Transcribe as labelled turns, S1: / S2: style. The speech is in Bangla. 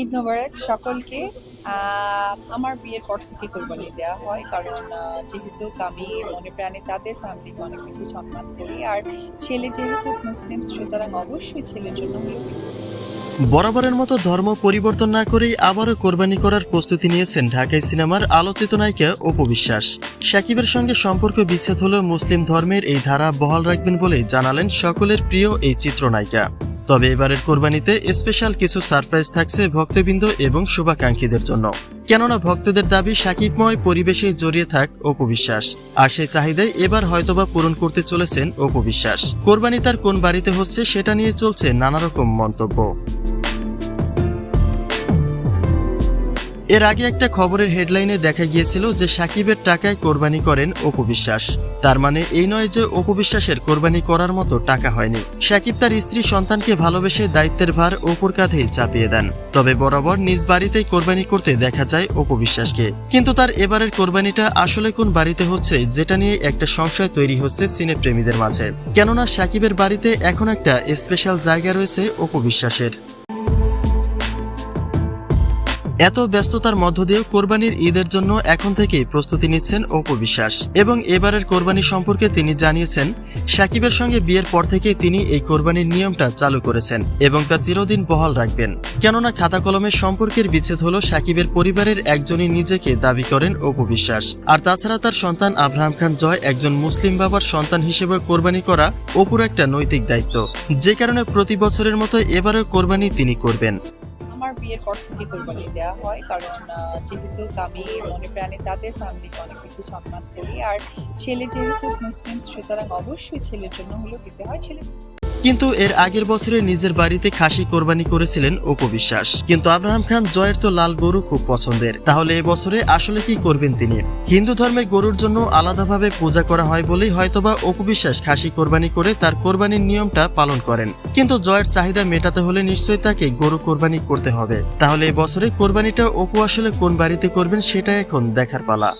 S1: ঈদ মোবারক সকলকে আমার বিয়ের পর থেকে কোরবানি দেওয়া হয়। কারণ যেহেতু আমি মনে প্রাণে তাদের ফ্যামিলিকে অনেক বেশি সম্মান করি। আর ছেলে যেহেতু মুসলিম, সুতরাং অবশ্যই ছেলের জন্য
S2: বরাবরের মতো ধর্ম পরিবর্তন না করেই আবারও কোরবানি করার প্রস্তুতি নিয়েছেন ঢাকাই সিনেমার আলোচিত নায়িকা অপু বিশ্বাস। সাকিবের সঙ্গে সম্পর্ক বিচ্ছেদ হলেও মুসলিম ধর্মের এই ধারা বহাল রাখবেন বলে জানালেন সকলের প্রিয় এই চিত্রনায়িকা। তবে এবারের কোরবানিতে স্পেশাল কিছু সারপ্রাইজ থাকছে ভক্তবৃন্দ এবং শুভাকাঙ্ক্ষীদের জন্য। কেননা ভক্তদের দাবি সাকিবময় পরিবেশে জড়িয়ে থাক অপু বিশ্বাস। আর সেই চাহিদাই এবার হয়তোবা পূরণ করতে চলেছেন অপু বিশ্বাস। কোরবানি তার কোন বাড়িতে হচ্ছে সেটা নিয়ে চলছে নানা রকম মন্তব্য। এর আগে একটা খবরের হেডলাইনে দেখা গিয়েছিল যে সাকিবের টাকায় কোরবানি করেন অপু বিশ্বাস। তার মানে এই নয় যে অপু বিশ্বাসের কোরবানি করার মতো টাকা হয়নি। সাকিব তার স্ত্রী সন্তানকে ভালোবেসে দায়িত্বের ভার অপুর কাঁধেই চাপিয়ে দেন। তবে বরাবর নিজ বাড়িতেই কোরবানি করতে দেখা যায় অপু বিশ্বাসকে। কিন্তু তার এবারের কোরবানিটা আসলে কোন বাড়িতে হচ্ছে, যেটা নিয়ে একটা সংশয় তৈরি হচ্ছে সিনেপ্রেমীদের মাঝে। কেননা সাকিবের বাড়িতে এখন একটা স্পেশাল জায়গা রয়েছে অপু বিশ্বাসের। এত ব্যস্ততার মধ্য দিয়েও কোরবানির ঈদের জন্য এখন থেকেই প্রস্তুতি নিচ্ছেন অপু বিশ্বাস। এবং এবারের কোরবানি সম্পর্কে তিনি জানিয়েছেন, সাকিবের সঙ্গে বিয়ের পর থেকে তিনি এই কোরবানির নিয়মটা চালু করেছেন এবং তা চিরদিন বহাল রাখবেন। কেননা খাতা কলমের সম্পর্কের বিচ্ছেদ হলো সাকিবের পরিবারের একজনই নিজেকে দাবি করেন অপু বিশ্বাস। আর তাছাড়া তার সন্তান আব্রাহাম খান জয় একজন মুসলিম বাবার সন্তান হিসেবে কোরবানি করা অপুর একটা নৈতিক দায়িত্ব। যে কারণে প্রতি বছরের মতো এবারেও কোরবানি তিনি করবেন।
S1: বিয়ের পর থেকে কোরবানি দেওয়া হয়, কারণ যেহেতু আমি মনে প্রাণে তাদের ফ্যামিলিকে অনেক বেশি সম্মান করি। আর ছেলে যেহেতু মুসলিম, সুতরাং অবশ্যই ছেলের জন্য হলেও দিতে হয়। ছেলে
S2: কিন্তু এর আগের বছরে নিজের বাড়িতে খাসি কোরবানি করেছিলেন অপু বিশ্বাস। কিন্তু আব্রাহাম খান জয়ের তো লাল গরু খুব পছন্দের। তাহলে এবছরে আসলে কি করবেন তিনি? হিন্দু ধর্মে গরুর জন্য আলাদাভাবে পূজা করা হয় বলেই হয়তোবা অপু বিশ্বাস খাসি কোরবানি করে তার কোরবানির নিয়মটা পালন করেন। কিন্তু জয়ের চাহিদা মেটাতে হলে নিশ্চয়ই তাকে গরু কোরবানি করতে হবে। তাহলে এবছরে কোরবানিটা অপু আসলে কোন বাড়িতে করবেন সেটা এখন দেখার পালা।